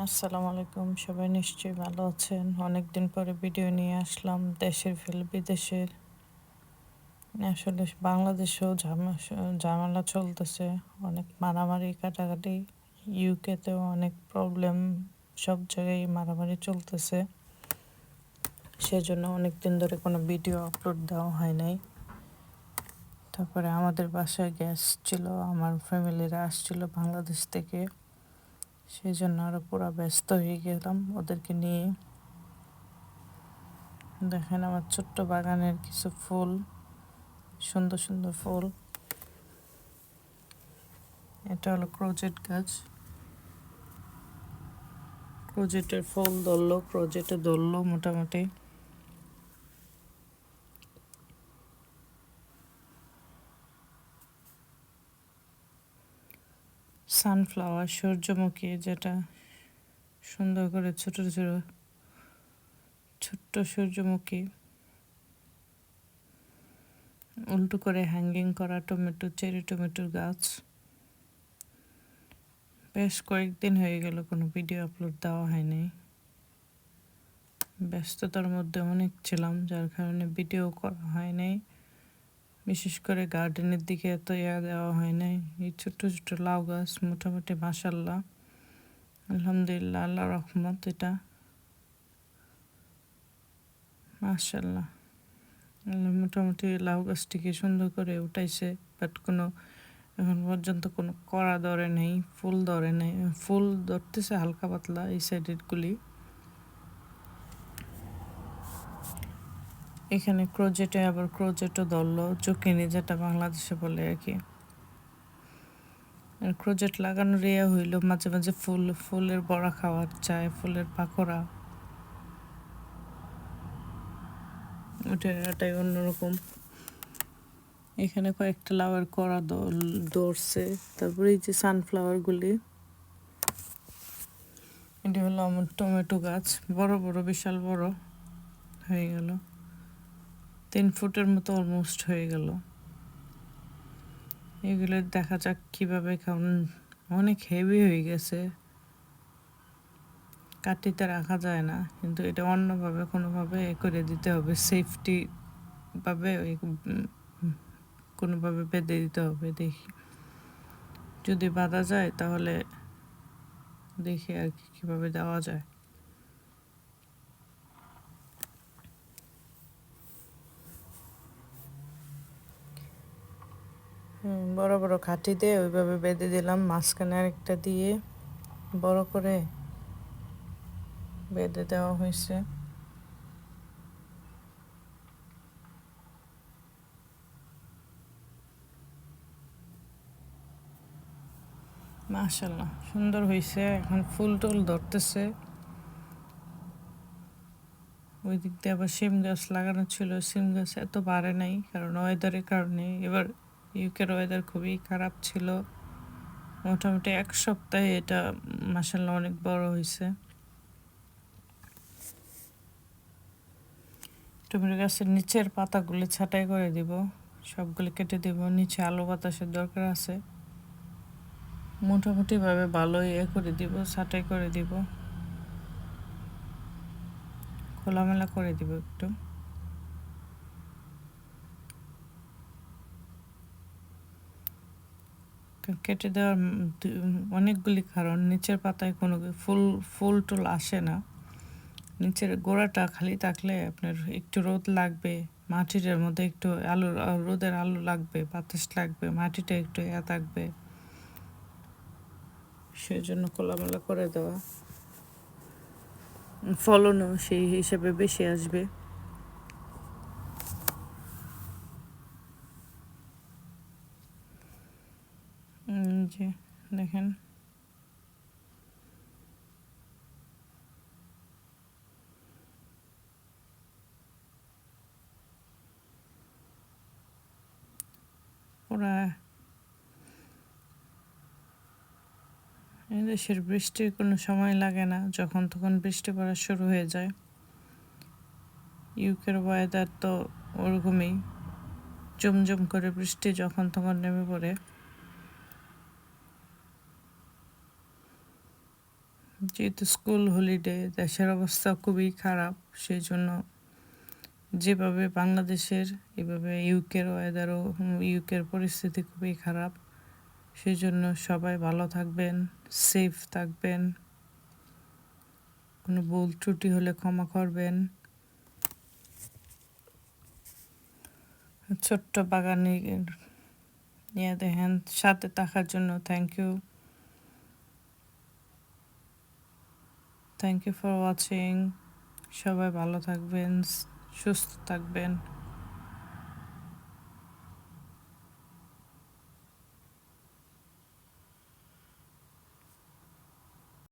আসসালামু আলাইকুম, সবাই নিশ্চয়ই ভালো আছেন। অনেক দিন পরে ভিডিও নিয়ে আসলাম, দেশের ফেল বিদেশের। আসলে বাংলাদেশেও ঝামে- ঝামেলা চলতেছে, অনেক মারামারি কাটাকাটি ইউকেতেও অনেক প্রবলেম সব জায়গায় মারামারি চলতেছে। সেজন্য অনেক দিন ধরে কোনো ভিডিও আপলোড দেওয়া হয় নাই। তারপরে আমাদের বাসায় গ্যাস ছিল, আমার ফ্যামিলিরা আসছিল বাংলাদেশ থেকে। সেই জন্য আরও পুরো ব্যস্ত হয়ে গেলাম ওদেরকে নিয়ে। দেখেন আমার ছোট্ট বাগানের কিছু ফুল, সুন্দর সুন্দর ফুল। এটা হলো ক্রোজেট গাছ। ক্রোজেটের ফুল ধরলো, ক্রোজেটে ধরলো মোটামুটি। সানফ্লাওয়ার সূর্যমুখী, যেটা সুন্দর করে ছোট ছোট, ছোট্ট সূর্যমুখী। উল্টো করে হ্যাঙ্গিং করা টমেটো চেরি টমেটোর গাছ। বেশ কয়েকদিন হয়ে গেল, কোনো ভিডিও আপলোড দেওয়া হয়নি। ব্যস্ততার মধ্যে অনেক ছিলাম, যার কারণে ভিডিও করা হয় নাই বিশেষ করে গার্ডেনের দিকে এত ইয়া দেওয়া হয় নাই। এই ছোট্ট ছোট্ট লাউ গাছ মোটামুটি মাসাল্লাহ আলহামদুলিল্লাহ আল্লাহ রহমত এটা। আল্লাহ মোটামুটি লাউ গাছটিকে সুন্দর করে উঠাইছে বাট কোনো, এখন পর্যন্ত কোনো কড়া ধরে নেই, ফুল ধরে নেই। ফুল ধরতেছে হালকা পাতলা এই সাইডের এখানে ক্রোজেটে আবার ক্রোজেটও ধরলো চুকিনি যেটা বাংলাদেশে বলে আর কি। ক্রোজেট লাগানোর ইয়ে হইল, মাঝে মাঝে ফুল, ফুলের বড়া খাওয়ার চায়, ফুলের পাকোড়া। ওটা এটাই অন্যরকম। এখানে কয়েকটা লাউয়ের কড়া ধরছে। তারপরে এই যে সানফ্লাওয়ারগুলি এটি হলো আমার টমেটো গাছ, বড় বড়, বিশাল বড়, হয়ে গেল। তিন ফুটের মতো অলমোস্ট হয়ে গেল। এগুলো দেখা যাক কীভাবে কারণ অনেক হেভি হয়ে গেছে। কাটিতে রাখা যায় না, কিন্তু এটা অন্যভাবে, কোনোভাবে এ করে দিতে হবে। সেফটি ভাবে কোনোভাবে বেঁধে দিতে হবে, দেখি। যদি বাঁধা যায় তাহলে দেখি আর কি, কীভাবে দেওয়া যায়। বড় বড় খাটি দিয়ে ওইভাবে বেঁধে দিলাম, মাঝখানে আরেকটা দিয়ে বড় করে বেঁধে দেওয়া হয়েছে। মাশাল্লাহ সুন্দর হয়েছে। এখন ফুল টুল ধরতেছে। ওই দিক দিয়ে আবার সিম গাছ লাগানো ছিল সিম গাছ এত বাড়ে নাই, কারণ ওয়েদারের কারণে। এবার ইউকের ওয়েদার খুবই খারাপ ছিল। মোটামুটি এক সপ্তাহে এটা মাসাল্লাহ অনেক বড় হয়েছে টমেটো গাছের নিচের পাতাগুলি ছাটাই করে দিব। সবগুলি কেটে দিব। নিচে আলো বাতাসের দরকার আছে। মোটামুটিভাবে ভালো ইয়ে করে দিব, ছাটাই করে দিব। খোলামেলা করে দিব একটু। কেটে দেওয়ার অনেকগুলি কারণ। নিচের পাতায় কোনো ফুল ফুল টুল আসে না। নিচের গোড়াটা খালি থাকলে আপনার একটু রোদ লাগবে, মাটিটার মধ্যে একটু আলু, রোদের আলু লাগবে, বাতাস লাগবে, মাটিটা একটু ইয়া থাকবে। সেই জন্য খোলামেলা করে দেওয়া। ফলনও সেই হিসেবে বেশি আসবে। যে দেখেন। দেশের বৃষ্টির কোনো সময় লাগে না, যখন তখন বৃষ্টি পড়া শুরু হয়ে যায়। ইউকের ওয়েদার তো ওরকমই, জমজম করে বৃষ্টি যখন তখন নেমে পড়ে। যেহেতু স্কুল হলিডে, দেশের অবস্থা খুবই খারাপ সেই জন্য যেভাবে বাংলাদেশের, এভাবে ইউকের ওয়েদারও ইউকের পরিস্থিতি খুবই খারাপ সেই জন্য সবাই ভালো থাকবেন, সেফ থাকবেন, কোনো ভুল ত্রুটি হলে ক্ষমা করবেন। ছোট্ট বাগানে ইয়ে দেখেন, সাথে থাকার জন্য thank you thank you for watching সবাই ভালো থাকবেন সুস্থ থাকবেন।